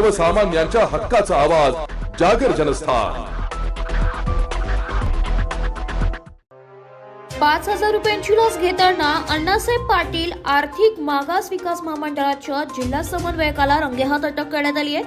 सर्वसामान्यांच्या हक्काचा आवाज जागर जनस्थान. पाच हजार रुपयांची लस घेताना अण्णासाहेब पाटील आर्थिक मागास विकास महामंडळाच्या जिल्हा समन्वयकाला रंगेहात अटक करण्यात आली आहे.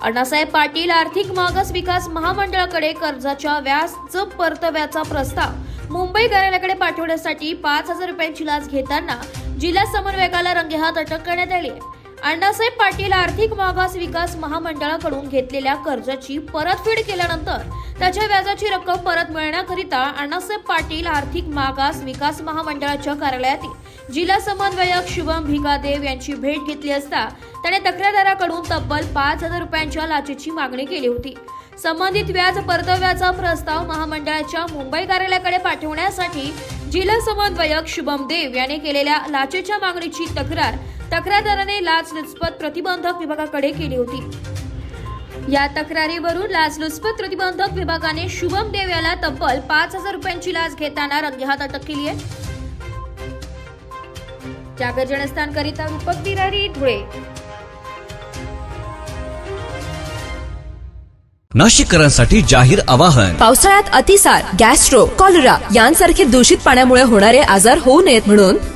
अण्णासाहेब पाटील आर्थिक मागास विकास महामंडळाकडे कर्जाच्या व्याज परतव्याचा प्रस्ताव मुंबई कार्यालयाकडे पाठवण्यासाठी पाच हजार रुपयांची लाच घेताना जिल्हा समन्वयकाला रंगेहात अटक करण्यात आली आहे. अण्णासाहेब पाटील आर्थिक मागास विकास महामंडळाकडून घेतलेल्या कर्जाची परतफेड केल्यानंतर त्याच्या व्याजाची रक्कम परत मिळण्याकरिता अण्णासाहेब पाटील आर्थिक मागास विकास महामंडळाच्या कार्यालयातील जिल्हा समन्वयक शुभम भिकादेव यांची भेट घेतली असता त्याने तक्रारदाराकडून तब्बल पाच हजार रुपयांच्या लाचेची मागणी केली होती. संबंधित व्याज परतव्याचा प्रस्ताव महामंडळाच्या मुंबई कार्यालयाकडे पाठवण्यासाठी जिल्हा समन्वयक शुभम देव याने केलेल्या लाचेच्या मागणीची तक्रार तक्रारदाराने लाचलुचपत प्रतिबंधक विभागाकडे केली होती. या तक्रारीवरून लाचलुचपत प्रतिबंधक विभागाने शुभम देव याला तब्बल पाच हजार रुपयांची लाच घेताना रंगेहात अटक केली आहे. जागर जनस्थानकरिता रूपक बिरारी धुळे. नाशिककरांसाठी जाहीर आवाहन. पावसाळ्यात अतिसार गॅस्ट्रो कॉलरा यांसारखे दूषित पाण्यामुळे होणारे आजार होऊ नयेत म्हणून